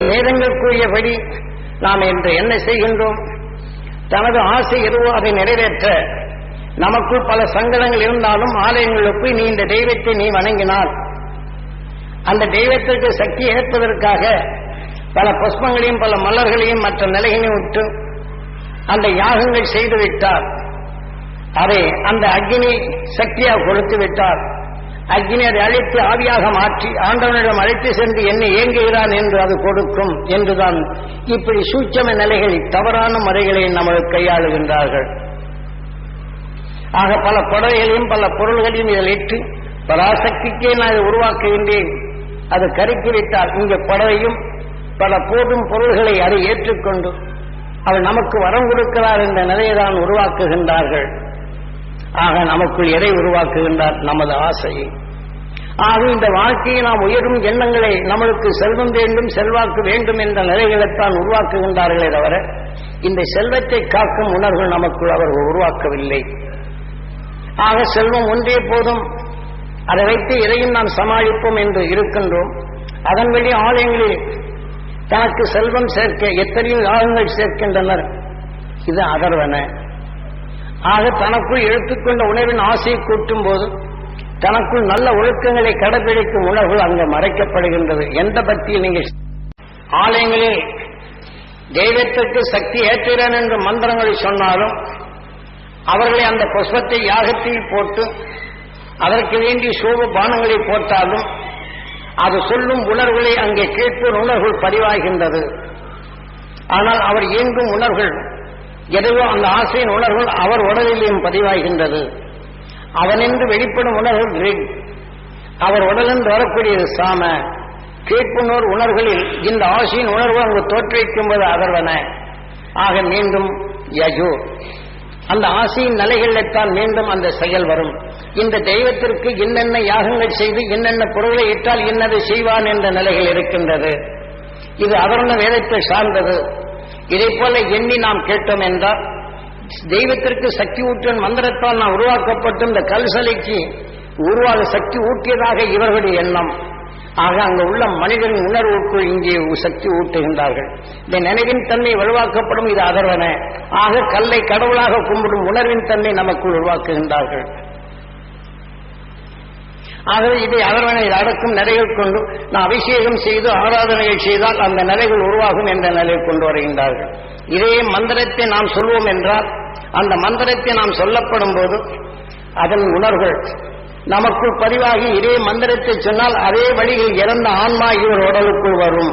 வேதங்கள் கூறியபடி நாம் இன்று என்ன செய்கின்றோம்? தனது ஆசை எதுவோ அதை நிறைவேற்ற நமக்குள் பல சங்கடங்கள் இருந்தாலும் ஆலயங்களுக்கு நீ இந்த தெய்வத்தை நீ வணங்கினால். அந்த தெய்வத்திற்கு சக்தி ஏற்பதற்காக பல புஷ்பங்களையும் பல மலர்களையும் மற்ற நிலைகளையும் விட்டு அந்த யாகங்கள் செய்து விட்டார் அதை அந்த அக்னி சக்தியாக கொடுத்து விட்டார் அக்னி அதை அழைத்து ஆவியாக மாற்றி ஆண்டவனிடம் அழைத்து சென்று என்ன இயங்குகிறான் என்று அது கொடுக்கும் என்றுதான் இப்படி சூட்சம நிலைகளில் தவறான முறைகளை நமக்கு கையாளுகின்றார்கள். ஆக பல புடவைகளையும் பல பொருள்களையும் இதில் இட்டு பராசக்திக்கே நான் இதை உருவாக்குகின்றேன். அது கருக்கிவிட்டால் இங்கே புடவையும் பல போதும் பொருள்களை அதை ஏற்றுக்கொண்டு அவர் நமக்கு வரம் கொடுக்கிறார் என்ற நிலையை தான் உருவாக்குகின்றார்கள். ஆக நமக்குள் எதை உருவாக்குகின்றார்? நமது ஆசையை. ஆக இந்த வாழ்க்கையை நாம் உயரும் எண்ணங்களை நம்மளுக்கு செல்வம் வேண்டும் செல்வாக்கு வேண்டும் என்ற நிலைகளைத்தான் உருவாக்குகின்றார்களே தவிர இந்த செல்வத்தை காக்கும் உணர்வு நமக்குள் அவர்கள் உருவாக்கவில்லை. ஆக செல்வம் ஒன்றே போதும். அதை வைத்து எதையும் நாம் சமாளிப்போம் என்று இருக்கின்றோம். அதன் வழி ஆலயங்களில் தனக்கு செல்வம் சேர்க்க எத்தனையோ யாகங்கள் சேர்க்கின்றனர். இது அதர்வன. ஆக தனக்குள் எடுத்துக்கொண்ட உணர்வின் ஆசையை கூட்டும் போது தனக்குள் நல்ல ஒழுக்கங்களை கடைபிடிக்கும் உணர்வு அங்கு மறைக்கப்படுகின்றது. எந்த பக்தியில் நீங்கள் ஆலயங்களில் தெய்வத்திற்கு சக்தி ஏற்றுகிறேன் என்று மந்திரங்களை சொன்னாலும் அவர்களை அந்த புஷ்பத்தை யாகத்தில் போட்டு அதற்கு வேண்டிய சோப பானங்களை போட்டாலும் அது சொல்லும் உணர்வுகளை அங்கே கேட்போர் உணர்வுகள் பதிவாகின்றது. ஆனால் அவர் இயங்கும் உணர்வுகள் எதுவோ அந்த ஆசையின் உணர்வுகள் அவர் உடலிலேயும் பதிவாகின்றது. அவனென்று வெளிப்படும் உணர்வு ரிக் அவர் உடலிருந்து வரக்கூடியது சாம. கேட்புணர் உணர்வுகளில் இந்த ஆசையின் உணர்வு அங்கு தோற்றுவிக்கும் போது அதர்வன ஆக மீண்டும் யஜு. அந்த ஆசையின் நிலைகளில்தான் மீண்டும் அந்த செயல் வரும். இந்த தெய்வத்திற்கு என்னென்ன யாகங்கள் செய்து என்னென்ன பொருளை இட்டால் என்னது செய்வான் என்ற நிலைகள் இருக்கின்றது. இது அவர்ண வேதத்தை சார்ந்தது. இதை போல எண்ணி நாம் கேட்டோம் என்றால் தெய்வத்திற்கு சக்தி ஊற்றும் மந்திரத்தால் நான் உருவாக்கப்பட்டு இந்த கல் சிலைக்கு உருவாக சக்தி ஊட்டியதாக இவர்களுடைய எண்ணம். ஆக அங்கு உள்ள மனிதனின் உணர்வுக்குள் இங்கே சக்தி ஊட்டுகின்றார்கள். இந்த நினைவின் தன்மை வலுவாக்கப்படும் இது அதர்வன. ஆக கல்லை கடவுளாக கும்பிடும் உணர்வின் தன்மை நமக்குள் உருவாக்குகின்றார்கள். ஆகவே இதை அதர்வனை அடக்கும் நிலைகள் கொண்டு நான் அபிஷேகம் செய்து ஆராதனைகள் செய்தால் அந்த நிலைகள் உருவாகும் என்ற நிலையை கொண்டு வருகின்றார்கள். இதே மந்திரத்தை நாம் சொல்வோம் என்றால் அந்த மந்திரத்தை நாம் சொல்லப்படும் போது அதன் உணர்வுகள் நமக்குள் பதிவாகி இதே மந்திரத்தை சொன்னால் அதே வழியில் இறந்த ஆன்மா இவர் உடலுக்குள் வரும்.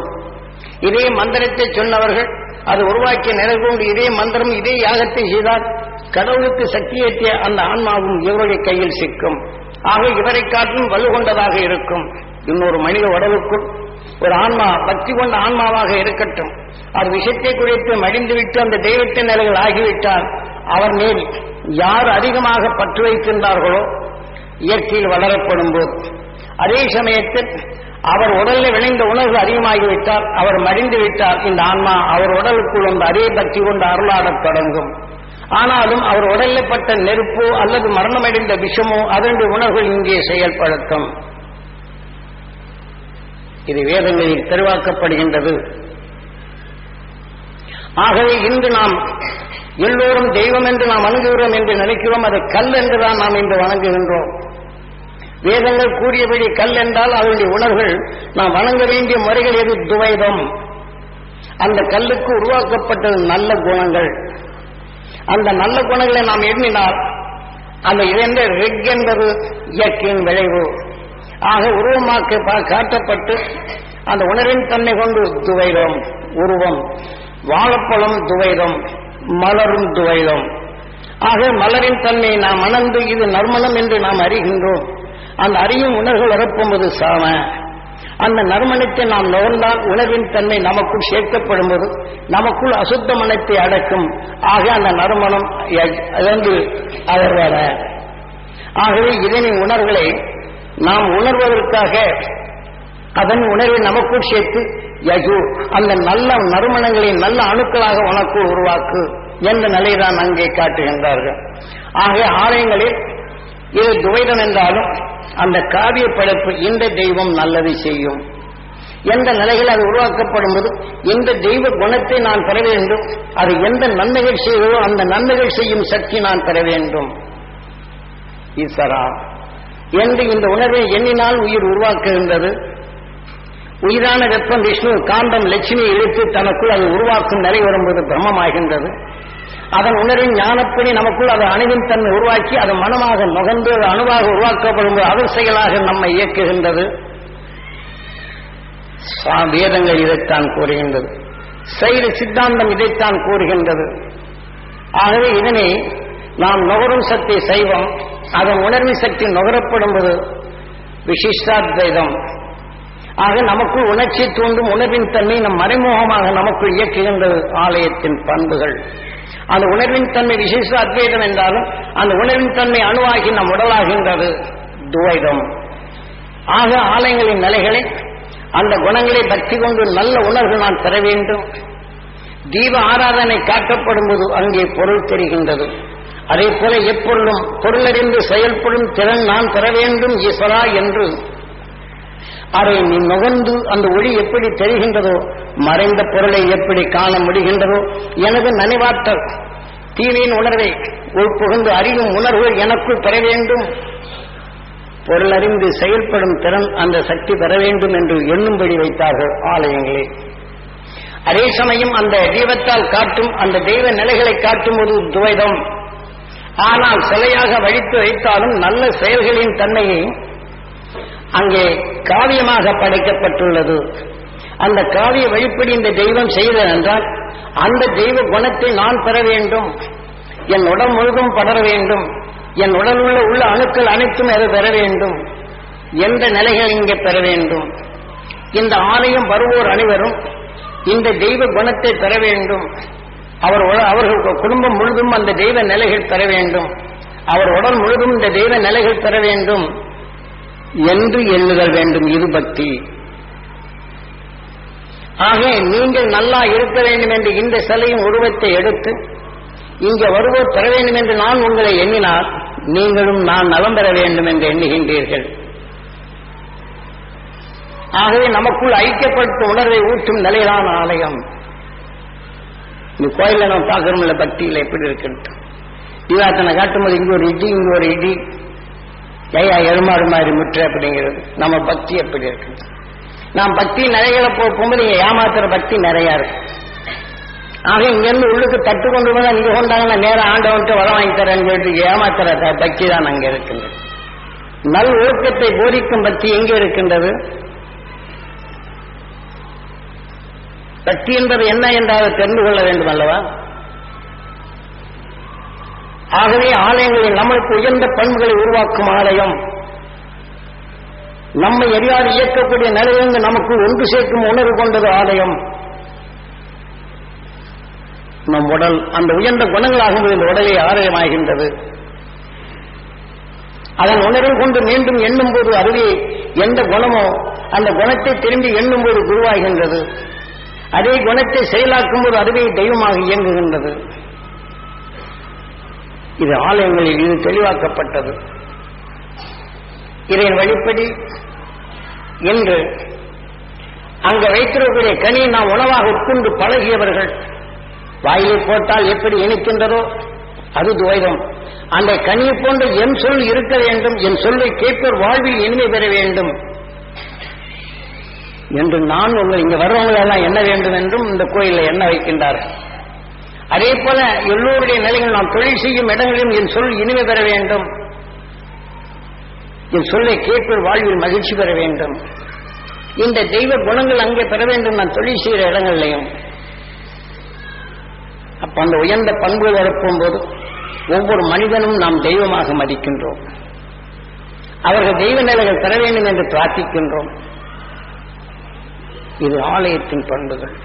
இதே மந்திரத்தை சொன்னவர்கள் அது உருவாக்கிய நிலை கொண்டு இதே மந்திரம் இதே யாகத்தை செய்தால் கடவுளுக்கு சக்தியேற்றிய அந்த ஆன்மாவும் இவருடைய கையில் சிக்கும். ஆக இவரை காட்டிலும் வலுகொண்டதாக இருக்கும். இன்னொரு மனித உடலுக்குள் ஒரு ஆன்மா பக்தி கொண்ட ஆன்மாவாக இருக்கட்டும். அது விஷத்தை குறித்து மடிந்துவிட்டு அந்த தெய்வத்தின் நிலைகள் ஆகிவிட்டால் அவர் மேல் யார் அதிகமாக பற்று வைக்கின்றார்களோ இயற்கையில் வளரப்படும் போது. அதே சமயத்தில் அவர் உடலில் விளைந்த உணர்வு அதிகமாகிவிட்டால் அவர் மடிந்து விட்டால் இந்த ஆன்மா அவர் உடலுக்குள் வந்து அதே பக்தி கொண்டு அருளாடத் தொடங்கும். ஆனாலும் அவர் உடலில் பட்ட நெருப்போ அல்லது மரணமடைந்த விஷமோ அதனுடைய உணர்வுகள் இங்கே செயல்படுத்தும். இது வேதங்களில் தெளிவாக்கப்படுகின்றது ஆகவே இன்று நாம் எல்லோரும் தெய்வம் என்று நாம் வணங்குகிறோம் என்று நினைக்கிறோம். அது கல் என்றுதான் நாம் இன்று வணங்குகின்றோம். வேதங்கள் கூறியபடி கல் என்றால் அதனுடைய உணர்வுகள் நாம் வணங்க வேண்டிய முறைகள் எது? துவைதம். அந்த கல்லுக்கு உருவாக்கப்பட்டது நல்ல குணங்கள். அந்த நல்ல குணங்களை நாம் எண்ணினால் அந்த இரண்டு ரிக் என்பது இயற்கையின் விளைவு. ஆக உருவமாக்க பா- காட்டப்பட்டு அந்த உணர்வின் தன்மை கொண்டு துவைதம் உருவம். வாழைப்பழம் துவைதம் மலரும் துவைதம். ஆக மலரின் தன்மையை நாம் மணந்து இது நறுமணம் என்று நாம் அறிகின்றோம். அந்த அறியும் உணர்வுகள் வரப்போவது சாம. அந்த நறுமணத்தை நாம் நுகர்ந்தால் உணர்வின் தன்மை நமக்குள் சேர்க்கப்படும் போது நமக்குள் அசுத்த மனத்தை அடக்கும். ஆக அந்த நறுமணம் இழந்து அதர்வர ஆகவே இதனின் உணர்வுகளை நாம் உணர்வதற்காக அதன் உணர்வை நமக்குள் சேர்த்து யஜு அந்த நல்ல நறுமணங்களை நல்ல அணுக்களாக உனக்குள் உருவாக்கு என்ற நிலைதான் அங்கே காட்டுகின்றார்கள். ஆக ஆலயங்களில் இது துவைதம் என்றாலும் அந்த காவிய படைப்பு இந்த தெய்வம் நல்லது செய்யும் எந்த நிலையில் அது உருவாக்கப்படும் போது எந்த தெய்வ குணத்தை நான் பெற வேண்டும் அது எந்த நன்மைகள் செய்வதோ அந்த நன்மைகள் செய்யும் சக்தி நான் பெற வேண்டும். ஈஸ்வரா என்று இந்த உணர்வை எண்ணினால் உயிர் உருவாக்குகின்றது. உயிரான வெப்பம் விஷ்ணு காந்தம் லட்சுமி இழுத்து தனக்குள் அதை உருவாக்கும் நிலை வரும்போது பிரம்மமாகின்றது. அதன் உணர்வின் ஞானப்படி நமக்குள் அது அணுவின் தன்மை உருவாக்கி அது மனமாக நுகர்ந்து அணுவாக உருவாக்கப்படும் போது அதன் செயலாக நம்மை இயக்குகின்றது. சா- வேதங்கள் இதைத்தான் கூறுகின்றது. செயல் சித்தாந்தம் இதைத்தான் கூறுகின்றது. ஆகவே இதனை நாம் நுகரும் சக்தி சைவம் அதன் உணர்வு சக்தி நுகரப்படும் போது விசிஷ்டாத்வைதம். ஆக நமக்குள் உணர்ச்சி தூண்டும் உணர்வின் தன்மை நம் மறைமுகமாக நமக்குள் இயக்குகின்றது ஆலயத்தின் பண்புகள். அந்த உணர்வின் தன்மை விசேஷ அத்வைதம் என்றாலும் அந்த உணர்வின் தன்மை அணுவாகி நம் உடலாகின்றது துவைதம். ஆக ஆலயங்களின் நிலைகளை அந்த குணங்களை பக்தி கொண்டு நல்ல உணர்வு நான் பெற வேண்டும். தீப ஆராதனை காட்டப்படும் போது அங்கே பொருள் தெரிகின்றது. அதே போல எப்பொருளும் பொருளறிந்து செயல்படும் திறன் நான் பெற வேண்டும் ஈஸ்வரா என்று. அதை நீ நுகர்ந்து அந்த ஒளி எப்படி தெரிகின்றதோ மறைந்த பொருளை எப்படி காண முடிகின்றதோ எனது நினைவாற்றல் தீவின் உணர்வை உட்புகுந்து அறியும் உணர்வு எனக்குள் பெற வேண்டும். பொருளறிந்து செயல்படும் திறன் அந்த சக்தி பெற வேண்டும் என்று எண்ணும்படி வைத்தார்கள் ஆலயங்களே. அதே சமயம் அந்த தெய்வத்தால் காட்டும் அந்த தெய்வ நிலைகளை காட்டும் ஒரு துவைதம். ஆனால் சிலையாக வழித்து வைத்தாலும் நல்ல செயல்களின் தன்மையை அங்கே காவியமாக படைக்கப்பட்டுள்ளது. அந்த காவிய வழிப்படி இந்த தெய்வம் செய்தது என்றால் அந்த தெய்வ குணத்தை நான் பெற வேண்டும். என் உடல் முழுதும் படர வேண்டும். என் உடல் உள்ள உள்ள அணுக்கள் அனைத்தும் அதை பெற வேண்டும். எந்த நிலைகள் இங்கே பெற வேண்டும்? இந்த ஆலயம் வருவோர் அனைவரும் இந்த தெய்வ குணத்தை பெற வேண்டும். அவர் அவர்கள் குடும்பம் முழுதும் அந்த தெய்வ நிலைகள் பெற வேண்டும். அவர் உடல் முழுதும் இந்த தெய்வ நிலைகள் பெற வேண்டும் என்று எண்ணுதல் வேண்டும். இது பக்தி. ஆக நீங்கள் நல்லா இருக்க வேண்டும் என்று இந்த சிலையின் உருவத்தை எடுத்து இங்கே வருவோர் பெற வேண்டும் என்று நான் உங்களை எண்ணினால் நீங்களும் நான் நலம் பெற வேண்டும் என்று எண்ணுகின்றீர்கள். ஆகவே நமக்குள் ஐக்கியப்படுத்தும் உணர்வை ஊற்றும் நிலையிலான ஆலயம். இந்த கோயில நம்ம பார்க்கறோம்ல பக்தியில எப்படி இருக்குன்ட்டு. காட்டும் காட்டும்போது இங்க ஒரு இடி இங்க ஒரு இடி. ஜெயா எருமாறு மாதிரி முற்று அப்படிங்கிறது. நம்ம பக்தி எப்படி இருக்கு நாம் பக்தி நிறைகளை போகும்போது இங்கே ஏமாத்துற பக்தி நிறைய இருக்கு. ஆக இங்கிருந்து உள்ளுக்கு தட்டு கொண்டு போனா இங்க கொண்டாங்கன்னா நேரம் ஆண்டவன்ட்டு வர வாங்கி தரேன்னு சொல்லிட்டு ஏமாத்துற த- பக்தி தான் அங்க இருக்கின்றது. நல் ஒழுக்கத்தை போதிக்கும் பக்தி எங்கே இருக்கின்றது? சக்தி என்பது என்ன என்றால் தெரிந்து கொள்ள வேண்டும் அல்லவா? ஆகவே ஆலயங்களில் நம்மளுக்கு உயர்ந்த பண்புகளை உருவாக்கும் ஆலயம். நம்மை எரியாது இயக்கக்கூடிய நிலையிலிருந்து நமக்கு ஒன்று சேர்க்கும் உணர்வு கொண்டது ஆலயம். நம் உடல் அந்த உயர்ந்த குணங்களாகும்போது இந்த உடலே ஆலயமாகின்றது அதன் உணர்வு கொண்டு மீண்டும் எண்ணும் போது அதுவே எந்த குணமோ அந்த குணத்தை திரும்பி எண்ணும் போது குருவாகின்றது அதே குணத்தை செயலாக்கும் போது அதுவே தெய்வமாக இயங்குகின்றது. இது ஆலயங்களில் இது தெளிவாக்கப்பட்டது. இதன் வழிப்படி இன்று அங்க வைத்திருக்கக்கூடிய கனி நாம் உணவாக உட்கொண்டு பழகியவர்கள் வாயிலை போட்டால் எப்படி இணைக்கின்றதோ அது துவைதம். அந்த கனியை போன்ற என் சொல் இருக்க வேண்டும் என் சொல்லை கேட்போர் வாழ்வில் இனிமை பெற வேண்டும். என்று நான் உங்கள் இங்க வர்றவங்களெல்லாம் என்ன வேண்டும் என்றும் இந்த கோயிலில் எண்ண வைக்கின்றார்கள்? அதே போல எல்லோருடைய நிலையில் நாம் தொழில் செய்யும் இடங்களிலும் என் சொல் இனிமை பெற வேண்டும். என் சொல்லை கேட்போர் வாழ்வில் மகிழ்ச்சி பெற வேண்டும். இந்த தெய்வ குணங்கள் அங்கே பெற வேண்டும் நான் தொழில் செய்கிற இடங்கள்லையும். அப்ப அந்த உயர்ந்த பண்புகள் வரப்போம் போது ஒவ்வொரு மனிதனும் நாம் தெய்வமாக மதிக்கின்றோம். அவர்கள் தெய்வ நிலைகள் பெற வேண்டும் என்று பிரார்த்திக்கின்றோம். இது ஆலயத்தின் பண்புகள்.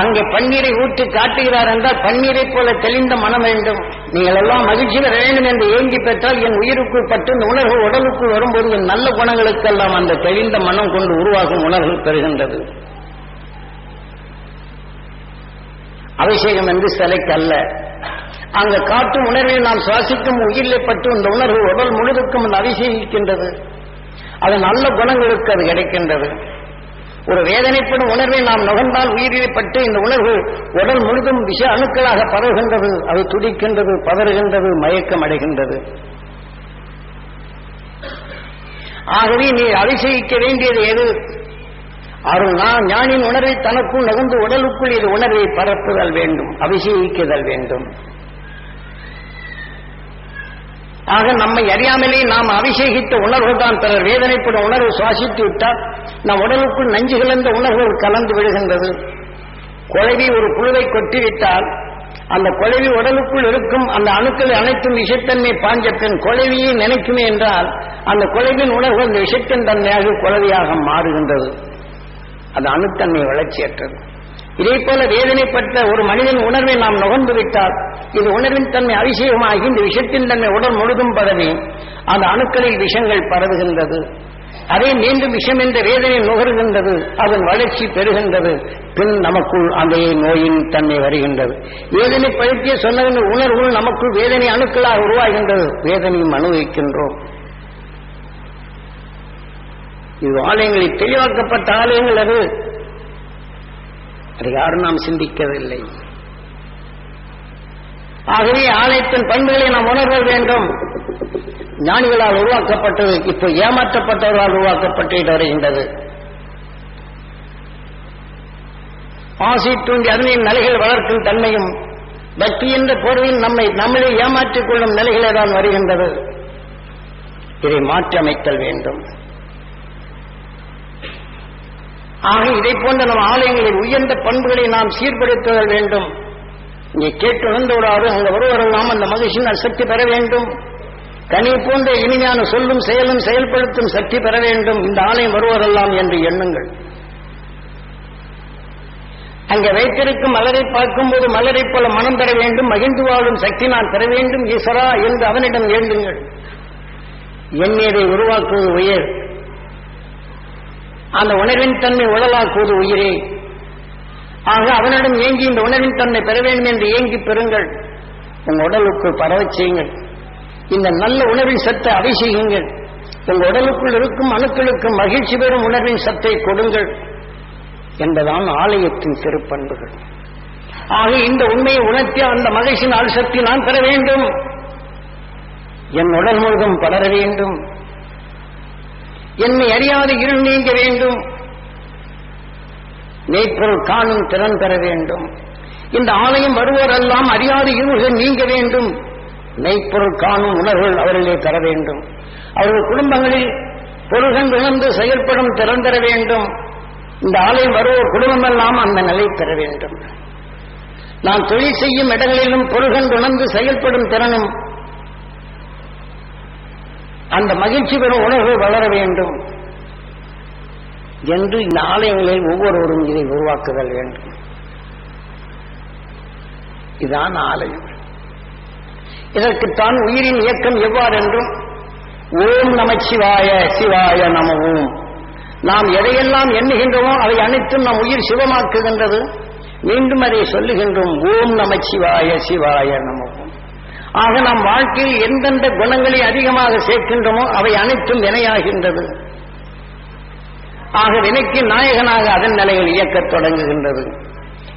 அங்கே பன்னீரை ஊற்றி காட்டுகிறார் என்றால் பன்னீரை போல தெளிந்த மனம் வேண்டும். நீங்கள் எல்லாம் மகிழ்ச்சி பெற வேண்டும் என்று ஏங்கி பெற்றால் என் உயிருக்குள் பட்டு இந்த உணர்வு உடலுக்குள் வரும்போது என் நல்ல குணங்களுக்கெல்லாம் அந்த தெளிந்த மனம் கொண்டு உருவாகும் உணர்வு பெறுகின்றது. அபிஷேகம் என்று சிலைக்கு அல்ல. அங்க காட்டும் உணர்வை நாம் சுவாசிக்கும் உயிரிலே பட்டு இந்த உணர்வு உடல் முழுதுக்கும் அந்த அபிஷேகிக்கின்றது. அது நல்ல குணங்களுக்கு அது கிடைக்கின்றது. ஒரு வேதனைப்படும் உணர்வை நாம் நுகர்ந்தால் உயிரிழப்பட்டு இந்த உணர்வு உடல் முழுதும் விஷ அணுக்களாக பரவுகின்றது. அது துடிக்கின்றது பதறுகின்றது மயக்கம் அடைகின்றது. ஆகவே நீ அதிசயிக்க வேண்டியது எது? அருள் நான் ஞானின் உணர்வை தனக்குள் நகர்ந்து உடலுக்குள் இது உணர்வை பரப்புதல் வேண்டும் அபிஷேகிக்குதல் வேண்டும். ஆக நம்மை அறியாமலே நாம் அபிஷேகித்த உணர்வு தான் பிறர். வேதனைப்படும் உணர்வு சுவாசித்து விட்டால் நம் உடலுக்குள் நஞ்சு கலந்த உணர்வுகள் கலந்து விடுகின்றது குழவி ஒரு புழுவை கொட்டிவிட்டால் அந்த குழவி உடலுக்குள் இருக்கும் அந்த அணுக்கள் அனைத்தும் விஷத்தன்மை பாஞ்ச பின் குழவியை நினைக்குமே என்றால் அந்த குழவின் உணர்வு அந்த விஷத்தின் தன்மையாக குழவியாக மாறுகின்றது. அது அணுத்தன்மை வளர்ச்சியற்றது. இதே போல வேதனைப்பட்ட ஒரு மனிதன் உணர்வை நாம் நுகர்ந்து விட்டால் இது உணர்வின் தன்மை அபிஷேகமாகி இந்த விஷத்தின் தன்மை உடல் முழுதும் பரவி அந்த அணுக்களில் விஷங்கள் பரவுகின்றது. அதே மீண்டும் விஷம் என்ற வேதனை நுகர்கின்றது அதன் வளர்ச்சி பெறுகின்றது. பின் நமக்குள் அந்த நோயின் தன்மை வருகின்றது. வேதனை பழுத்திய சொன்ன உணர்வுகள் நமக்குள் வேதனை அணுக்களாக உருவாகின்றது. வேதனையும் அனுபவிக்கின்றோம். இது ஆலயங்களில் தெளிவாக்கப்பட்ட ஆலயங்கள் அது. அதை யாரும் நாம் சிந்திக்கவில்லை. ஆகவே ஆலயத்தின் பண்புகளை நாம் உணர்தல் வேண்டும். ஞானிகளால் உருவாக்கப்பட்டது இப்போ ஏமாற்றப்பட்டவர்களால் உருவாக்கப்பட்டு வருகின்றது. ஆசை தூண்டி அதனின் நிலைகள் வளர்க்கும் தன்மையும் பக்தி என்ற பொருளில் நம்மை நம்மளே ஏமாற்றிக் கொள்ளும் நிலைகளே தான் வருகின்றது. இதை மாற்றியமைத்தல் வேண்டும். ஆக இதை போன்ற நம் ஆலயங்களில் உயர்ந்த பண்புகளை நாம் சீர்படுத்துதல் வேண்டும். இங்கே கேட்டு உணர்ந்தோடாது அங்கு வருவரெல்லாம் அந்த மகிழ்ச்சியின் சக்தி பெற வேண்டும். கனி போன்ற இனிமையான சொல்லும் செயலும் செயல்படுத்தும் சக்தி பெற வேண்டும். இந்த ஆலயம் வருவதெல்லாம் என்று எண்ணுங்கள். அங்கே வைத்திருக்கும் மலரை பார்க்கும்போது மலரை போல மனம் பெற வேண்டும். மகிழ்ந்து வாழும் சக்தி நான் பெற வேண்டும். ஈஸ்வரா என்று அவனிடம் ஏந்துங்கள். எண்ணீரை உருவாக்குவது உயர். அந்த உணர்வின் தன்மை உடலாக்குவது உயிரே. ஆக அவனிடம் ஏங்கி இந்த உணர்வின் தன்மை பெற வேண்டும் என்று ஏங்கி பெறுங்கள். உங்க உடலுக்குள் பரவச் செய்யுங்கள். இந்த நல்ல உணர்வின் சத்தை அபிஷேகிங்கள் உங்க உடலுக்குள் இருக்கும் அணுக்களுக்கு மகிழ்ச்சி பெறும் உணர்வின் சத்தை கொடுங்கள் என்பதான் ஆலயத்தின் திருப்பண்புகள். ஆக இந்த உண்மையை உணர்த்தி அந்த மகிழ்ச்சியின் ஆள் சக்தி நான் பெற வேண்டும். என் உடல் முழுதும் பலர வேண்டும். என்னை அறியாத இருள் நீங்க வேண்டும். மெய்ப்பொருள் காணும் திறன் பெற வேண்டும். இந்த ஆலயம் வருவோரெல்லாம் அறியாத இருள்கள் நீங்க வேண்டும். மெய்ப்பொருள் காணும் உணர்வுகள் அவர்களே தர வேண்டும். அவர்கள் குடும்பங்களில் பொருள்கள் உணர்ந்து செயல்படும் திறன் பெற வேண்டும். இந்த ஆலயம் வருவோர் குடும்பமெல்லாம் அந்த நிலை பெற வேண்டும். நான் தொழில் செய்யும் இடங்களிலும் பொருள்கள் உணர்ந்து செயல்படும் திறனும் அந்த மகிழ்ச்சி பெறும் உணர்வு வளர வேண்டும் என்று இந்த ஆலயங்களில் ஒவ்வொருவரும் இதை உருவாக்குதல் வேண்டும். இதான் ஆலயம். இதற்குத்தான் உயிரின் இயக்கம் எவ்வாறு என்றும் ஓம் நமச்சிவாய சிவாய நமவும் நாம் எதையெல்லாம் எண்ணுகின்றோமோ அதை அனைத்தும் நம் உயிர் சிவமாக்குகின்றது. மீண்டும் அதை சொல்லுகின்றோம் ஓம் நமச்சிவாய சிவாய நமவும் ஆக நம் வாழ்க்கையில் எந்தெந்த குணங்களை அதிகமாக சேர்க்கின்றோமோ அவை அனைத்தும் வினையாகின்றது. ஆக வினைக்கு நாயகனாக அதன் நிலையில் இயக்கத் தொடங்குகின்றது.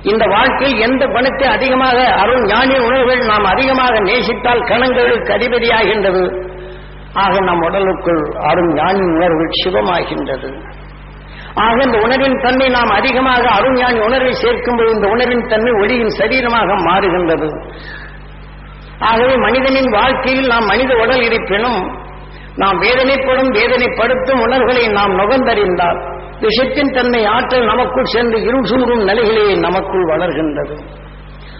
இந்த வாழ்க்கையில் எந்த குணத்தை அதிகமாக அருள் ஞானி உணர்வுகள் நாம் அதிகமாக நேசித்தால் கணங்களுக்கு அதிபதியாகின்றது. ஆக நம் உடலுக்குள் அருண் ஞானி உணர்வுகள் சிவமாகின்றது ஆக இந்த உணர்வின் தன்மை நாம் அதிகமாக அருண் ஞானி உணர்வை சேர்க்கும்போது இந்த உணர்வின் தன்மை ஒளியின் சரீரமாக மாறுகின்றது. ஆகவே மனிதனின் வாழ்க்கையில் நாம் மனித உடல் இருப்பினும் நாம் வேதனைப்படும் வேதனைப்படுத்தும் உணர்வுகளை நாம் நுகர்ந்தறிந்தால் விஷத்தின் தன்மை ஆற்றல் நமக்குள் சென்று இருள் சூடும் நிலைகளே நமக்குள் வளர்கின்றது.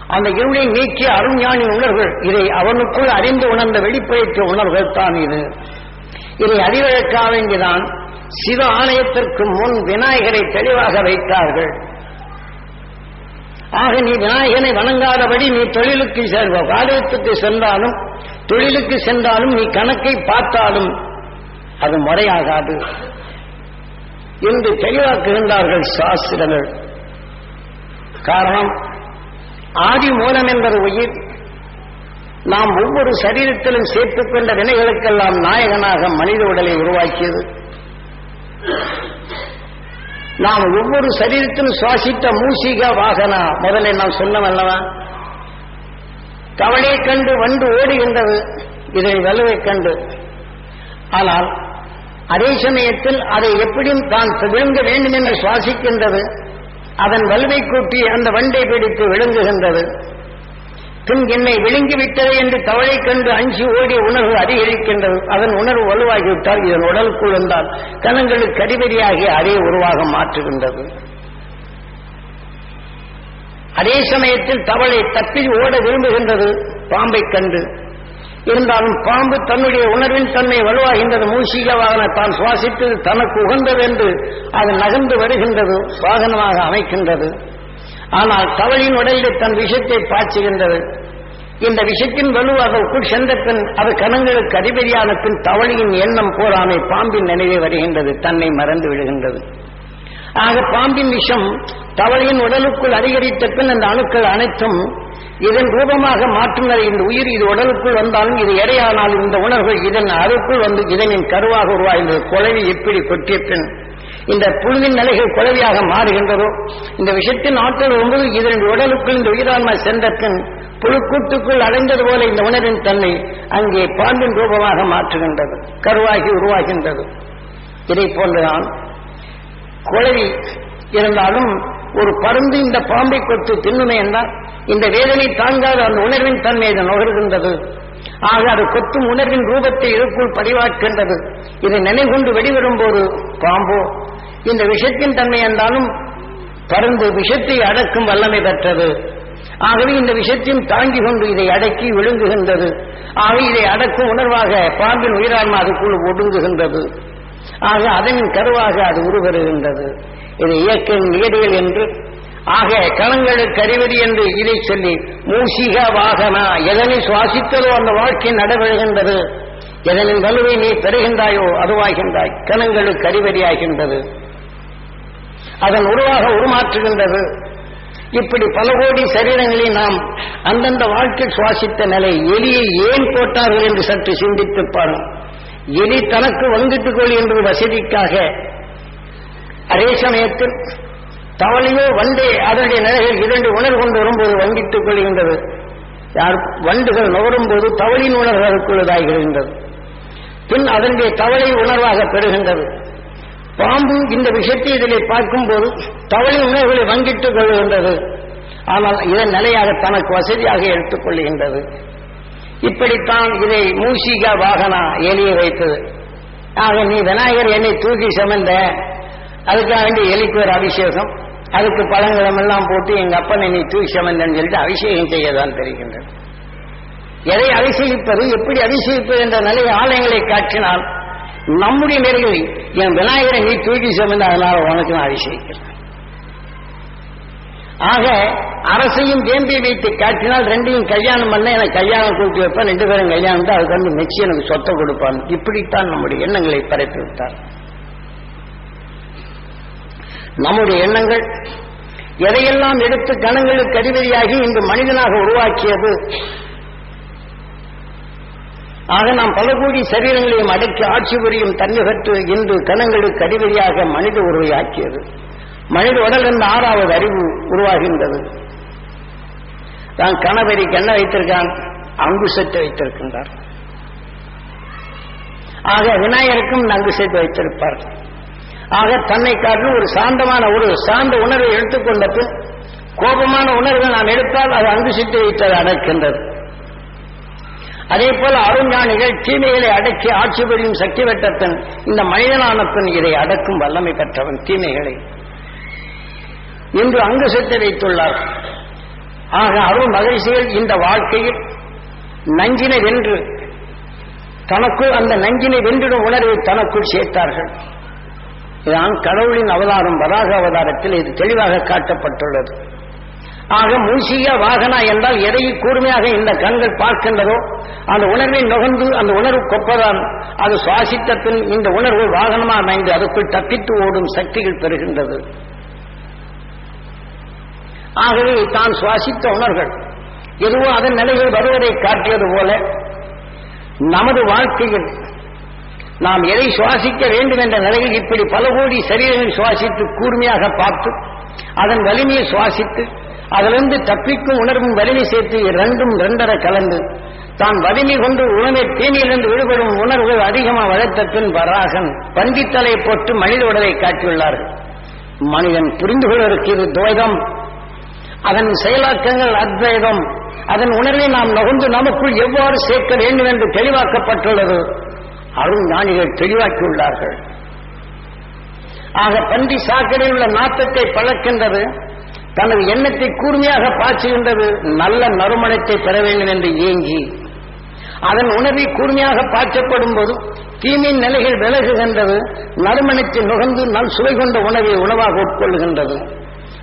அந்த இருளை நீக்கிய அருண்ஞானி உணர்வுகள் இதை அவனுக்குள் அறிந்து உணர்ந்த வெளிப்படைத்த உணர்வுகள் தான் இது. இதை அறிவதற்காக வேண்டிதான் சிவ ஆலயத்திற்கு முன் விநாயகரை தெளிவாக வைத்தார்கள். ஆக நீ விநாயகனை வணங்காதபடி நீ தொழிலுக்கு செல்வ ஆலயத்துக்கு சென்றாலும் தொழிலுக்கு சென்றாலும் நீ கணக்கை பார்த்தாலும் அது முறையாகாது. என்று தெளிவாக்குகின்றார்கள் சாஸ்திரங்கள். காரணம் ஆதி மூலம் என்பது உயிர். நாம் ஒவ்வொரு சரீரத்திலும் சேர்த்துக் கொண்ட வினைகளுக்கெல்லாம் நாயகனாக மனித உடலை உருவாக்கியது. நாம் ஒவ்வொரு சரீரத்திலும் சுவாசித்த மூசிக வாகனா முதல்ல நாம் சொன்னோம் அல்லவா? கண்டு வண்டு ஓடுகின்றது இதை வலுவை கண்டு. ஆனால் அதே சமயத்தில் அதை எப்படியும் தான் விழுங்க வேண்டும் என்று சுவாசிக்கின்றது அதன் வலுவை கூட்டி அந்த வண்டை பிடித்து விழுங்குகின்றது. பின் என்னை விழுங்கிவிட்டது என்று தவளை கண்டு அஞ்சு ஓடிய உணர்வு அதிகரிக்கின்றது. அதன் உணர்வு வலுவாகிவிட்டால் இதன் உடலுக்குள் வந்தால் கணங்களுக்கு அடிபடியாகி அதே உருவாக மாற்றுகின்றது. அதே சமயத்தில் தவளை தப்பி ஓட விரும்புகின்றது பாம்பை கண்டு. இருந்தாலும் பாம்பு தன்னுடைய உணர்வின் தன்மை வலுவாகின்றது. மூசிக வாகன தான் சுவாசித்தது தனக்கு உகந்தது என்று அது நகர்ந்து வருகின்றது வாகனமாக அமைக்கின்றது. ஆனால் தவளின் உடலில் தன் விஷத்தை பாய்ச்சுகின்றது. இந்த விஷத்தின் வலு அதற்குள் சென்ற பின் அது கணங்களுக்கு அதிபதியான பின் தவளியின் எண்ணம் போராமை பாம்பின் நினைவே வருகின்றது தன்னை மறந்து விடுகின்றது. ஆக பாம்பின் விஷம் தவளையின் உடலுக்குள் அதிகரித்த பின் அந்த அணுக்கள் அனைத்தும் இதன் ரூபமாக மாற்றுகிற இந்த உயிர் இது உடலுக்குள் வந்தாலும் இது எடையானாலும் இந்த உணர்வு இதன் அருக்குள் வந்து இதனின் கருவாக உருவாகின்றது. குழவி எப்படி கொட்டிய பின் இந்த புழுவின் நிலைகள் குழவியாக மாறுகின்றதோ இந்த விஷயத்தின் ஆற்றல் ஒன்பது இதன் உடலுக்குள் இந்த உயிரான்மை சென்ற பின் புழுக்கூட்டுக்குள் அடைந்தது போல இந்த உணர்வின் தன்மை அங்கே பாம்பின் ரூபமாக மாற்றுகின்றது கருவாகி உருவாகின்றது. இதை போன்றுதான் குழவி இருந்தாலும் ஒரு பருந்து இந்த பாம்பை கொத்து தின்னுமே என்றால் இந்த வேதனை தாங்காத அந்த உணர்வின் தன்மை இது நுகர்கின்றது. ஆக அது கொத்தும் உணர்வின் ரூபத்தை இதற்குள் பதிவாக்கின்றது. இதை நினைகொண்டு வெளிவரும் போது பாம்போ இந்த விஷத்தின் தன்மை என்றாலும் பருந்து விஷத்தை அடக்கும் வல்லமை பெற்றது. ஆகவே இந்த விஷத்தின் தாங்கி கொண்டு இதை அடக்கி விழுங்குகின்றது. ஆகவே இதை அடக்கும் உணர்வாக பாம்பின் உயிரான்மா அதுக்குள் ஒடுங்குகின்றது. ஆக அதன் கருவாக அது உருவருகின்றது. இது இயக்க நியதிகள் என்று ஆக களங்களுக்கு அறிவது என்று இதை சொல்லி மூசிக வாகனா எதனை சுவாசித்ததோ அந்த வாழ்க்கை நடைபெறுகின்றது. எதனின் வலுவை நீ பெறுகின்றாயோ அதுவாகின்றாய். கணங்களுக்கு அறிவறியாகின்றது அதன் உருவாக உருமாற்றுகின்றது. இப்படி பல கோடி சரீரங்களை நாம் அந்தந்த வாழ்க்கை சுவாசித்த நிலை எலியை ஏன் போட்டார்கள் என்று சற்று சிந்தித்து பாருங்கள். எலி தனக்கு வந்துட்டுக் கொள் என்று வசதிக்காக அதே சமயத்தில் தவளையோ வண்டே அதனுடைய நிலைகள் இரண்டு உணர்வு கொண்டு வரும்போது வங்கிட்டுக் கொள்கின்றது. யார் வண்டுகள் நுகரும் போது தவளின் உணர்வு பின் அதனுடைய தவளை உணர்வாக பெறுகின்றது. பாம்பு இந்த விஷயத்தை இதிலே பார்க்கும்போது தவளை உணர்வுகளை வங்கிட்டுக் கொள்கின்றது ஆனால் இதன் நிலையாக தனக்கு வசதியாக எடுத்துக்கொள்கின்றது இப்படித்தான் இதை மூசிக வாகனா எலியை வைத்தது. ஆக நீ விநாயகர் என்னை தூக்கி சுமந்த அதுக்காக வேண்டி எலிக்கு ஒரு அபிஷேகம் அதுக்கு பழங்களும் எல்லாம் போட்டு எங்க அப்பனை நீ தூக்கி சுமந்தன்னு சொல்லிட்டு அபிஷேகம் செய்யதான் தெரிகின்றது. எதை அபிஷேகிப்பது எப்படி அபிஷேகிப்பது என்ற நிலை ஆலயங்களை காட்டினால் நம்முடைய நிலையில் என் விநாயகரை நீ தூக்கி சுமந்த அதனால உனக்கு நான் அபிஷேகிக்கிறேன். ஆக அரசையும் வேம்பி வைத்து காட்டினால் ரெண்டையும் கல்யாணம் பண்ண எனக்கு கல்யாணம் கூட்டி வைப்பேன் ரெண்டு பேரும் கல்யாணம் தான் அதுக்கு வந்து மெச்சி எனக்கு சொத்தை கொடுப்பான். இப்படித்தான் நம்முடைய எண்ணங்களை பரப்பி விட்டார். நம்முடைய எண்ணங்கள் எதையெல்லாம் எடுத்து கணங்களுக்கு அதிபதியாகி இன்று மனிதனாக உருவாக்கியது ஆக நாம் பல கோடி சரீரங்களையும் அடக்கி ஆட்சி புரியும் தன்மை இன்று கணங்களுக்கு அடிவழியாக மனித உருவை ஆக்கியது மனித உடல் என்ற ஆறாவது அறிவு உருவாகின்றது. தான் கணவரி கண்ண வைத்திருக்கான் அங்குசத்தை வைத்திருக்கின்றார். ஆக விநாயகருக்கும் அங்குசத்தை வைத்திருப்பார். ஆக தன்னை காட்டிலும் ஒரு சாந்தமான ஒரு சார்ந்த உணர்வை எடுத்துக்கொண்ட பின் கோபமான உணர்வை நாம் எடுத்தால் அது அங்குசத்தை வைத்தது அடக்கின்றது அதே போல அருஞானிகள் தீமைகளை அடக்கி ஆட்சி புரியும் சக்தி வெட்டத்தன் இந்த மனிதனான இதை அடக்கும் வல்லமை பெற்றவன் தீமைகளை. இன்று அங்குசத்தை வைத்துள்ளார். ஆக அருள் மகிழ்ச்சிகள் இந்த வாழ்க்கையில் நஞ்சினை வென்று தனக்குள் அந்த நஞ்சினை வென்றிடும் உணர்வை தனக்குள் சேர்த்தார்கள். இதுதான் கடவுளின் அவதாரம் வராக அவதாரத்தில் இது தெளிவாக காட்டப்பட்டுள்ளது. ஆக மூசிய வாகனா என்றால் எதை கூர்மையாக இந்த கண்கள் பார்க்கின்றதோ அந்த உணர்வை நுகர்ந்து அந்த உணர்வு கொப்பதான் அது சுவாசித்த பின் இந்த உணர்வு வாகனமாக அமைந்து அதற்குள் தப்பித்து ஓடும் சக்திகள் பெறுகின்றது. ஆகவே தான் சுவாசித்த உணர்கள் எதுவோ அதன் நிலையில் வருவதை காட்டியது போல நமது வாழ்க்கையில் நாம் எதை சுவாசிக்க வேண்டும் என்ற நிலையில் இப்படி பல கோடி சரீரங்கள் சுவாசித்து கூர்மையாக பார்த்து அதன் வலிமையை சுவாசித்து அதிலிருந்து தப்பிக்கும் உணர்வும் வலிமை சேர்த்து இரண்டும் ரெண்டரை கலந்து. தான் வலிமை கொண்டு உணவை தீமையிலிருந்து விடுபடும் உணர்வுகள் அதிகமாக வளர்த்த பின் வராகன் பந்தித்தலை போட்டு மனித உடலை காட்டியுள்ளார்கள் மனிதன் புரிந்து கொள்வதற்கு இது துவைதம். அதன் செயலாக்கங்கள் அத்வைதம். அதன் உணர்வை நாம் நகுந்து நமக்குள் எவ்வாறு சேர்க்க வேண்டும் என்று தெளிவாக்கப்பட்டுள்ளது. அருள் ஞானிகள் தெளிவாக்கியுள்ளார்கள். ஆக பன்றி சாக்கடையில் உள்ள நாட்டத்தை பழக்கின்றது. தனது எண்ணத்தை கூர்மையாக பாய்ச்சுகின்றது நல்ல நறுமணத்தை பெற வேண்டும் என்று ஏங்கி அதன் உணர்வை கூர்மையாக பாய்ச்சப்படும் போது தீமையின் நிலைகள் விலகுகின்றது நறுமணத்தை நுகர்ந்து நல் சுவை கொண்ட உணவை உணவாக உட்கொள்கின்றது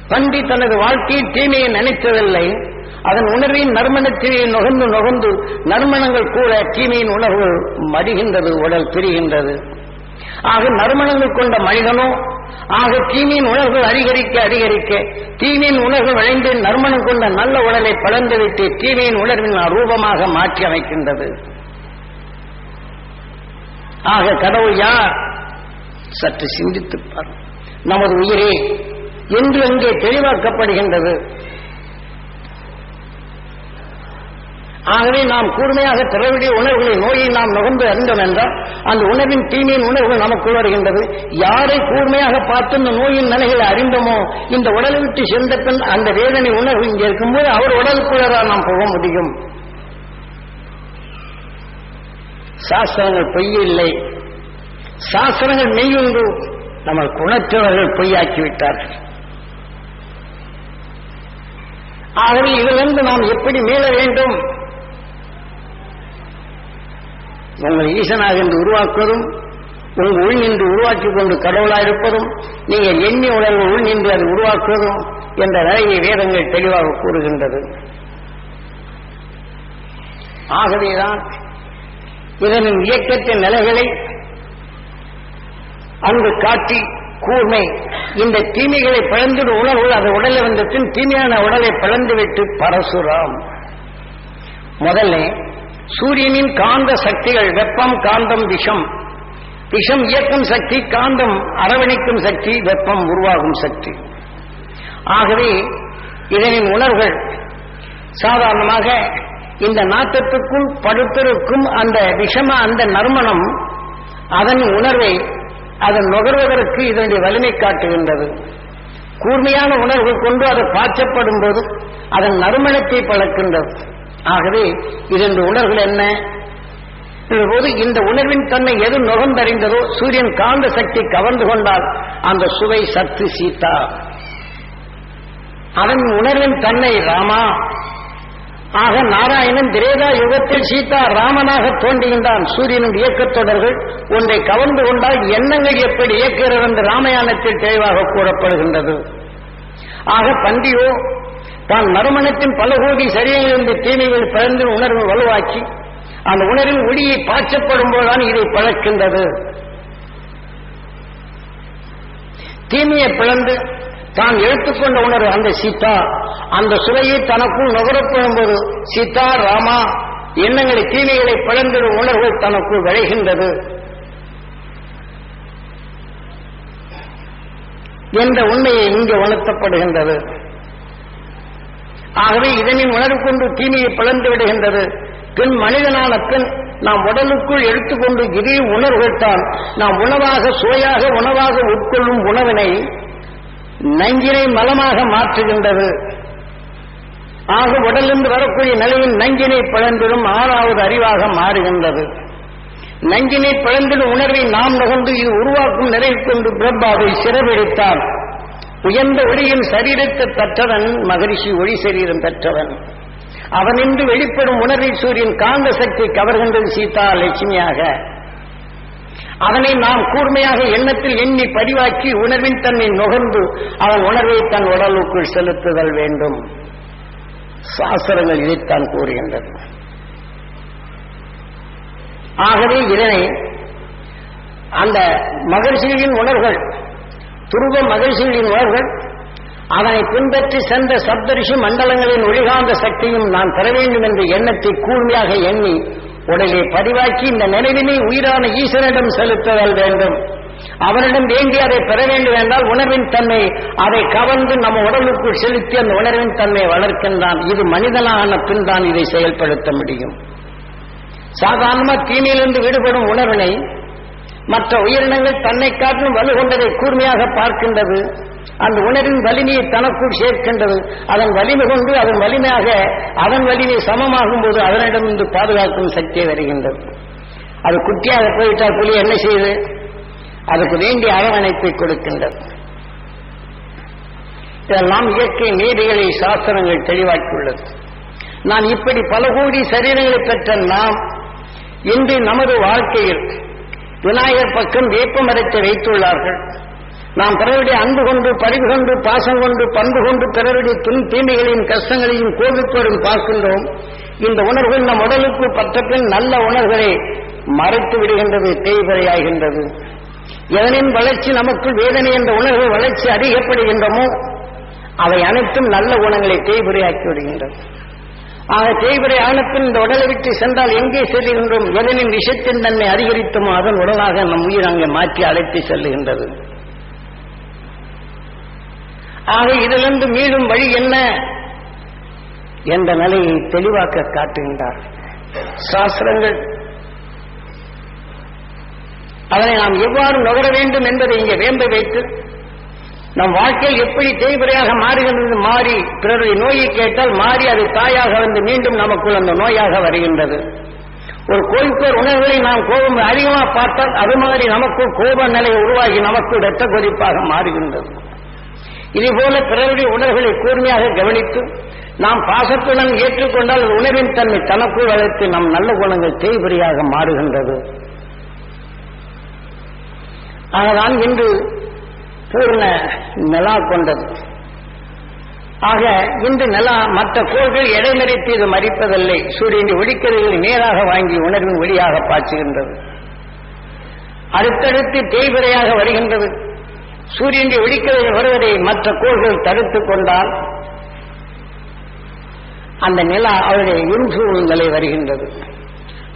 பண்டி தனது வாழ்க்கையில் தீமையை நினைத்ததில்லை அதன் உணர்வின் நறுமணத்தினை நுகர்ந்து நுகர்ந்து நறுமணங்கள் கூட தீமையின் உணர்வு மடிகின்றது உடல் பிரிகின்றது. ஆக நறுமணங்கள் கொண்ட மனிதனோ ஆக தீமையின் உணர்வுகள் அதிகரிக்க அதிகரிக்க தீமையின் உணர்வு விளைந்து நறுமணம் கொண்ட நல்ல உடலை பலர்ந்துவிட்டு தீமையின் உணர்வின் ரூபமாக மாற்றி அமைக்கின்றது. ஆக கடவுள் யார்? சற்று சிந்தித்துப் நமது உயிரே என்று அங்கே தெளிவாக்கப்படுகின்றது? ஆகவே நாம் கூர்மையாக திறவுடைய உணர்வுகளை நோயை நாம் நுகர்ந்து அறிந்தோம் என்றால் அந்த உணவின் தீமையின் உணர்வு நமக்குள் வருகின்றது. யாரை கூர்மையாக பார்த்து இந்த நோயின் நிலைகளை அறிந்தோமோ இந்த உடலை விட்டு சென்ற பின் அந்த வேதனை உணர்வு இங்கே இருக்கும்போது அவர் உடலுக்குள்ளதா நாம் போக முடியும். சாஸ்திரங்கள் பொய் இல்லை. சாஸ்திரங்கள் மெய்யுண்டு நம்ம குணற்றவர்கள் பொய்யாக்கி விட்டார்கள் ஆகவே இதிலிருந்து நாம் எப்படி மீள வேண்டும்? உங்கள் ஈசனாக என்று உருவாக்குவதும் உங்கள் உள் நின்று உருவாக்கிக் கொண்டு கடவுளாக இருப்பதும் நீங்கள் எண்ணி உணர்வு உள் நின்று அதை உருவாக்குவதும் என்ற நிலையை வேதங்கள் தெளிவாக கூறுகின்றது. ஆகவேதான் இதனின் இயக்கத்தின் நிலைகளை அங்கு காட்டி கூர்மை இந்த தீமைகளை பிளந்திடு உணர்வு அது உடலில் வந்த பின் தீமையான உடலை பிளந்துவிட்டு பரசுராம். முதல்ல சூரியனின் காந்த சக்திகள் வெப்பம் காந்தம் விஷம். விஷம் இயக்கும் சக்தி காந்தம் அரவணைக்கும் சக்தி வெப்பம் உருவாகும் சக்தி. ஆகவே இதனின் உணர்வுகள் சாதாரணமாக இந்த நாட்டத்துக்குள் படுத்திருக்கும் அந்த விஷம அந்த நறுமணம் அதன் உணர்வை அதன் நுகர்வதற்கு இதனுடைய வலிமை காட்டுகின்றது. கூர்மையான உணர்வுகள் கொண்டு அது பாய்ச்சப்படும் போது அதன் நறுமணத்தை பழக்கின்றது. ஆகவே இதன் உணர்வுகள் என்ன? போது இந்த உணர்வின் தன்மை எது நுகர்ந்தறிந்ததோ சூரியன் காந்த சக்தி கவர்ந்து கொண்டால் அந்த சுவை சத்து சீதா. அதன் உணர்வின் தன்மை ராமா. ஆக நாராயணன் திரேதா யுகத்தில் சீதா ராமனாக தோன்றுகின்றான். சூரியனின் இயக்கத் தொடர்கள் ஒன்றை கவர்ந்து கொண்டால் எண்ணங்கள் எப்படி இயக்குகிறது என்று ராமாயணத்தில் தெளிவாக கூறப்படுகின்றது. ஆக பண்டியோ தான் நறுமணத்தின் பல கோடி சரியங்களிலிருந்து தீமைகள் பிறந்து உணர்வு வலுவாக்கி அந்த உணர்வின் ஒளியை பாய்ச்சப்படும் போதுதான் இதை பழக்கின்றது தீமையை பிளந்து தான் எடுத்துக்கொண்ட உணர்வு அந்த சீதா. அந்த சுவையை தனக்குள் நுகரப்படும் போது சீதா ராமா எண்ணங்களை தீமைகளை பிளந்திடும் உணர்வு தனக்குள் விளைகின்றது. என்ற உண்மையை இங்கே உணர்த்தப்படுகின்றது. ஆகவே இதனின் உணர்வு கொண்டு தீமையை பிளந்து விடுகின்றது. பின் மனிதனான பின் நாம் உடலுக்குள் எடுத்துக்கொண்டு இதே உணர்வுகள்தான் நாம் உணவாக சுவையாக உணவாக உட்கொள்ளும் உணவினை நஞ்சினை மலமாக மாற்றுகின்றது. ஆக உடலிருந்து வரக்கூடிய நிலையில் நஞ்சினை பிளந்திடும் ஆறாவது அறிவாக மாறுகின்றது. நஞ்சினை பிளந்திடும் உணர்வை நாம் நகர்ந்து இது உருவாக்கும் நிறைவு கொண்டு பிரபாவை சிறப்பிடித்தால் உயர்ந்த ஒளியின் சரீரத்தை பெற்றவன் மகரிஷி ஒளி சரீரம் பெற்றவன். அவனின்று வெளிப்படும் உணர்வை சூரியன் காந்த சக்தி கவர்கின்றது சீதா லட்சுமியாக. அதனை நாம் கூர்மையாக எண்ணத்தில் எண்ணி பதிவாக்கி உணர்வின் தன்னை நுகர்ந்து அவன் உணர்வை தன் உடலுக்குள் செலுத்துதல் வேண்டும். சாஸ்திரங்கள் இதைத்தான் கூறுகின்றது ஆகவே இதனை அந்த மகிழ்ச்சிகளின் உணர்வுகள் துருவ மகிழ்ச்சிகளின் உணர்வுகள் அதனை பின்பற்றி சென்ற சப்தரிஷி மண்டலங்களின் ஒளிகாந்த சக்தியும் நான் பெற வேண்டும் என்ற எண்ணத்தை கூர்மையாக எண்ணி உடலை பதிவாக்கி இந்த நினைவினை உயிரான ஈஸ்வரனிடம் செலுத்துதல் வேண்டும். அவனிடம் வேண்டி அதை பெற வேண்டும் என்றால் உணர்வின் தன்மை அதை கவர்ந்து நம்ம உடலுக்குள் செலுத்தி அந்த உணர்வின் தன்மையை வளர்க்கின்றான். இது மனிதனான பின் தான் இதை செயல்படுத்த முடியும். சாதாரணமாக தீமையிலிருந்து விடுபடும் உணர்வினை மற்ற உயிரினங்கள் தன்னை காட்டிலும் வலுகொண்டதை கூர்மையாக பார்க்கின்றது. அந்த உணர்வின் வலிமையை தனக்குள் சேர்க்கின்றது. அதன் வலிமை கொண்டு அதன் வலிமையாக அதன் வலிமை சமமாகும் போது அதனிடமிருந்து பாதுகாக்கும் சக்தியை வருகின்றது அது குட்டியாக போயிட்டால் புலி என்ன செய்யுது அதுக்கு வேண்டிய அரவணைப்பை கொடுக்கின்றது. இதெல்லாம் இயற்கை நீதிகளை சாஸ்திரங்கள் தெளிவாக்கியுள்ளது. நான் இப்படி பல கோடி சரீரங்களை பெற்ற நாம் இன்று நமது வாழ்க்கையில் விநாயகர் பக்கம் வேப்ப மரத்தை வைத்துள்ளார்கள். நாம் பிறருடைய அன்பு கொண்டு பரிவு கொண்டு பாசம் கொண்டு பண்பு கொண்டு பிறருடைய துன் தீமைகளையும் கஷ்டங்களையும் கோபிப்போடும் பார்க்கின்றோம். இந்த உணர்வுகள் நம் உடலுக்கு பட்ட பின் நல்ல உணர்வுகளை மறைத்து விடுகின்றது தேய்வரையாகின்றது எதனின் வளர்ச்சி நமக்குள் வேதனை என்ற உணர்வு வளர்ச்சி அதிகப்படுகின்றமோ அவை அனைத்தும் நல்ல குணங்களை தேய்புரையாக்கி விடுகின்றது ஆக தேய்வரை ஆனப்பின் இந்த உடலை விட்டு சென்றால் எங்கே செல்லுகின்றோம் எதனின் விஷத்தின் தன்மை அதிகரித்துமோ அதன் உடலாக நம் உயிர் அங்கே மாற்றி அழைத்து செல்லுகின்றது. ஆக இதிலிருந்து மீண்டும் வழி என்ன? என்ற நிலையை தெளிவாக்க காட்டுகின்றார். சாஸ்திரங்கள். அதனை நாம் எவ்வாறு நுகர வேண்டும் என்பதை இங்கே வேம்பை வைத்து நம் வாழ்க்கையில் எப்படி தேய்முறையாக மாறுகின்றது? மாறி பிறருடைய நோயை கேட்டால் மாறி அது தாயாக வந்து மீண்டும் நமக்குள் அந்த நோயாக வருகின்றது. ஒரு கோய்ப்போர் உணர்வுகளை நாம் கோபம் அதிகமாக பார்த்தால் அது மாதிரி நமக்குள் கோப நிலை உருவாகி நமக்குள் இரத்த கொதிப்பாக மாறுகின்றது. இதுபோல பிறருடைய உணர்வுகளை கூர்மையாக கவனித்து நாம் பாசத்துடன் ஏற்றுக்கொண்டால் அது உணர்வின் தன்மை தனக்குள் வளர்த்து நம் நல்ல குணங்கள் தேய்புரியாக மாறுகின்றது. ஆகதான் இன்று பூர்ண நிலா கொண்டது. ஆக இன்று நிலா மற்ற கோள்கள் இடைநிறுத்தி இது மறிப்பதில்லை. சூரியன் ஒளிக்கதிர்கள் நேராக வாங்கி உணர்வின் ஒளியாக பாய்ச்சுகின்றது. அடுத்தடுத்து தேய்விரையாக வருகின்றது. சூரியன் ஒளிக்கதிர்கள் வருவதை மற்ற கோள்கள் தடுத்துக் கொண்டால் அந்த நிலா அவருடைய இருசூழல் வருகின்றது.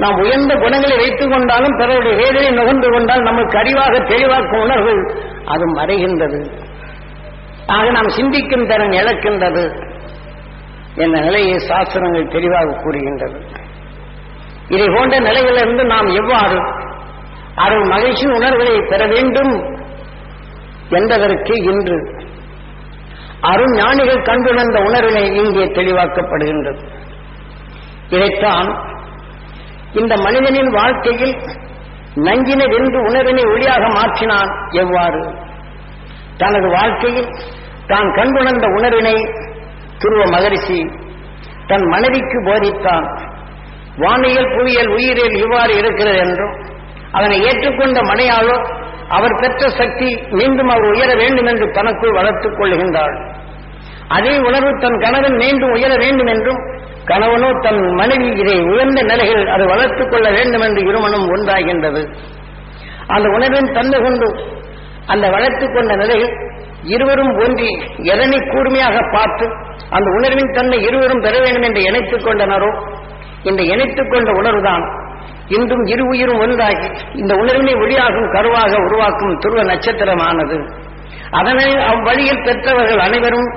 நாம் உயர்ந்த குணங்களை வைத்துக் கொண்டாலும் பிறருடைய வேதனை நுகர்ந்து கொண்டால் நமக்கு அறிவாக தெளிவாக்கும் உணர்வு அது மறைகின்றது. ஆக நாம் சிந்திக்கும் திறன் இழக்கின்றது என்ற நிலையை சாஸ்திரங்கள் தெளிவாக கூறுகின்றது. இதை போன்ற நிலையிலிருந்து நாம் எவ்வாறு அருள் மகிழ்ச்சி உணர்வுகளை பெற வேண்டும் என்பதற்கு இன்று அருண் ஞானிகள் கண்டுணர்ந்த உணர்வினை இங்கே தெளிவாக்கப்படுகின்றது. இதைத்தான் இந்த மனிதனின் வாழ்க்கையில் நஞ்சினை வென்று உணர்வினை ஒளியாக மாற்றினான் எவ்வாறு? தனது வாழ்க்கையில் தான் கண்டுணர்ந்த உணர்வினை துருவ மகரிஷி தன் மனைவிக்கு போதித்தான். வானியல் புவியியல் உயிரியல் இவ்வாறு இருக்கிறது என்றும் அதனை ஏற்றுக்கொண்ட மனையாளோ அவர் பெற்ற சக்தி மீண்டும் அவர் உயர வேண்டும் என்று தனக்குள் வளர்த்துக் கொள்கின்றாள். அதே உணர்வு தன் கணவன் மீண்டும் உயர வேண்டும் என்றும் கணவனோ தன் மனைவி இதை உயர்ந்த நிலையில் அது வளர்த்துக் கொள்ள வேண்டும் என்று இருமனும் ஒன்றாகின்றது. அந்த உணர்வின் தன்மை கொண்டு அந்த வளர்த்துக் கொண்ட நிலையில் இருவரும் ஒன்றி எதனை கூர்மையாக பார்த்து அந்த உணர்வின் தன்மை இருவரும் பெற வேண்டும் என்று இணைத்துக் கொண்டனரோ? இந்த இணைத்துக் கொண்ட உணர்வுதான் இன்றும் இரு உயிரும் ஒன்றாகி இந்த உணர்வினை ஒளியாகும் கருவாக உருவாக்கும் துருவ நட்சத்திரமானது. அதனை அவ்வழியில் பெற்றவர்கள் அனைவரும்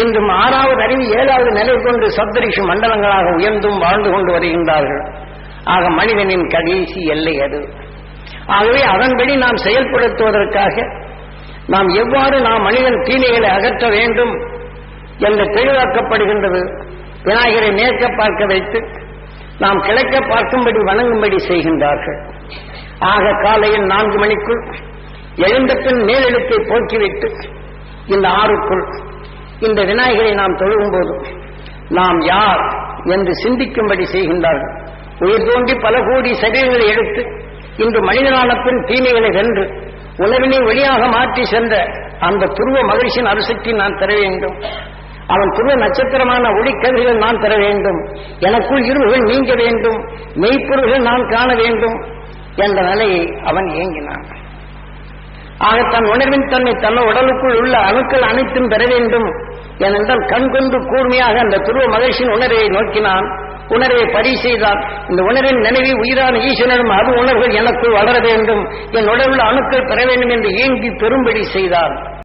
இன்றும் ஆறாவது அறிவு ஏழாவது நிலை கொண்டு சப்தரிஷி மண்டலங்களாக உயர்ந்தும் வாழ்ந்து கொண்டு வருகின்றார்கள். ஆக மனிதனின் கடைசி எல்லை அது. ஆகவே அதன்படி நாம் செயல்படுத்துவதற்காக நாம் எவ்வாறு நாம் மனிதன் தீமைகளை அகற்ற வேண்டும் என்று தெளிவாக்கப்படுகின்றது. விநாயகரை மேற்க பார்க்க வைத்து நாம் கிழக்க பார்க்கும்படி வணங்கும்படி செய்கின்றார்கள். ஆக காலையில் நான்கு மணிக்குள் எழுந்த பின் மேலெழுத்தை போக்கிவிட்டு இந்த ஆறுக்குள் இந்த விநாயகரை நாம் தொழுகும்போது நாம் யார் என்று சிந்திக்கும்படி செய்கின்றார்கள். உயிர் தோன்றி பல கோடி சரீரங்களை எடுத்து இன்று மனிதனான பின் தீமைகளை வென்று உலகினை வழியாக மாற்றி சென்ற அந்த துருவ மகிழ்ச்சியின் அரிசக்தி நான் தர வேண்டும். அவன் துருவ நட்சத்திரமான ஒளிக்கதிர்கள் நான் தர வேண்டும். எனக்குள் இருவுகள் நீங்க வேண்டும். மெய்ப்பொருள்கள் நான் காண வேண்டும் என்ற நிலையை அவன் ஏங்கினான். ஆக தன் உணர்வின் தன்மை தன்னை உடலுக்குள் உள்ள அணுக்கள் அனைத்தும் பெற வேண்டும். ஏனென்றால் கண் கொண்டு கூர்மையாக அந்த துருவ மகிழ்ச்சியின் உணர்வை நோக்கினான். உணர்வை பதிவு செய்தான் இந்த உணர்வின் நினைவை உயிரான ஈஸ்வரனும் அது உணர்வுகள் எனக்குள் வளர வேண்டும். என் உடலுள்ள அணுக்கள் பெற வேண்டும் என்று ஏங்கி பெரும்படி செய்தான்